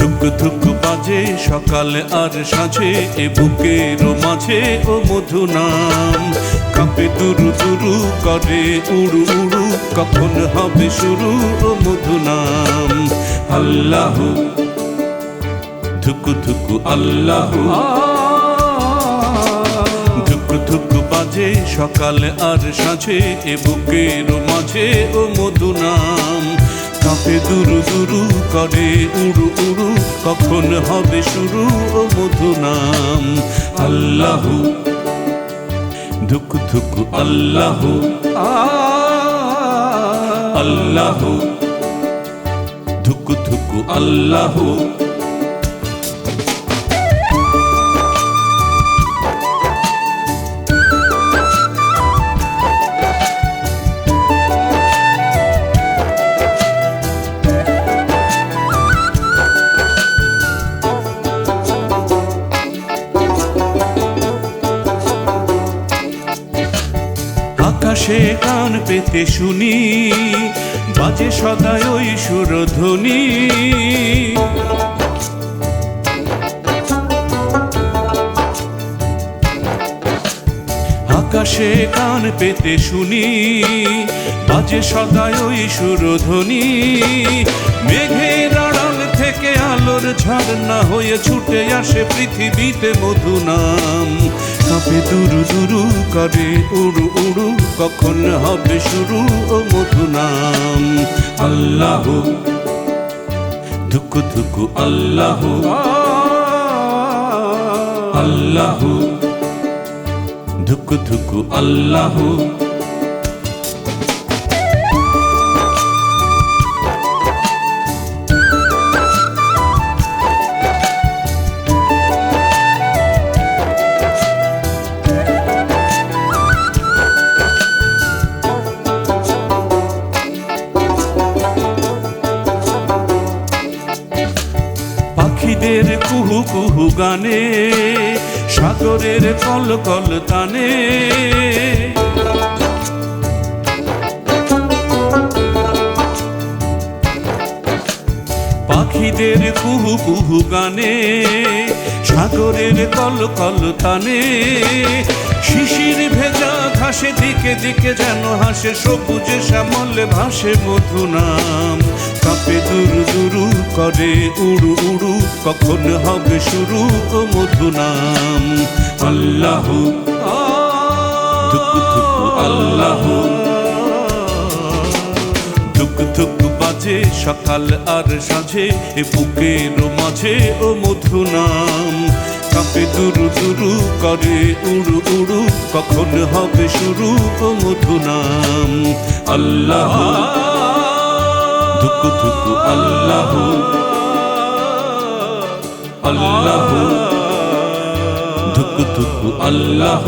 ধুক বাজে, সকালে আর সাঁঝে, এ বুকের মাঝে ও মধু নাম। কাপে দুরু দুরু করে, উড়ু উড়ু, কখন হবে শুরু ও মধু নাম। আল্লাহ, ধুকু ধুকু আল্লাহ। ধুকু ধুকু বাজে, সকালে আর সাঁঝে, এ বুকের মাঝে ও মধু নাম। কাপে দুরু দুরু করে, উড়ু উড়ু, কখন হবে শুরু ও মধু নাম? আল্লাহ, ধুকু ধুকু আল্লাহ আল্লাহ, ধুকু ধুকু আল্লাহ। আকাশে গান পেতে শুনি, বাজে সদায় ওই সুরধ্বনি। আকাশে কান পেতে শুনি, বাজে সদায় ওই সুরধ্বনি। মেঘের আলোর ঝর্ণা হয়ে ছুটে আসে পৃথিবীতে মধু নাম। কাঁপে দুরু দুরু করে উড়ু উড়ু, কখন হবে শুরু ও মধু নাম। আল্লাহ, ধুকু ধুকু আল্লাহ। আল্লাহ, ধুকু ধুকু আল্লাহ। পাখিদের কুহু কুহু গানে, সাগরের কল কল তানে। পাখিদের কুহু কুহু গানে, সাগরের কল কল তানে। শিশির ভেজা ঘাসে দিকে দিকে যেন হাসে, সবুজে শ্যামলে ভাসে মধু নাম কাপে দুরু দুরু করে উড়ু উড়ু কখন হবে শুরু ও মধু নাম? আল্লাহ আল্লাহ। বাজে সকাল আর সাঁঝে, এ বুকের মাঝে ও মধু নাম। কাপে দুরু দুরু করে, উড়ু উড়ু কখন হবে শুরু ও মধু নাম? আল্লাহ ধুকু ধুকু আল্লাহ। আল্লাহ ধুকু ধুকু আল্লাহ।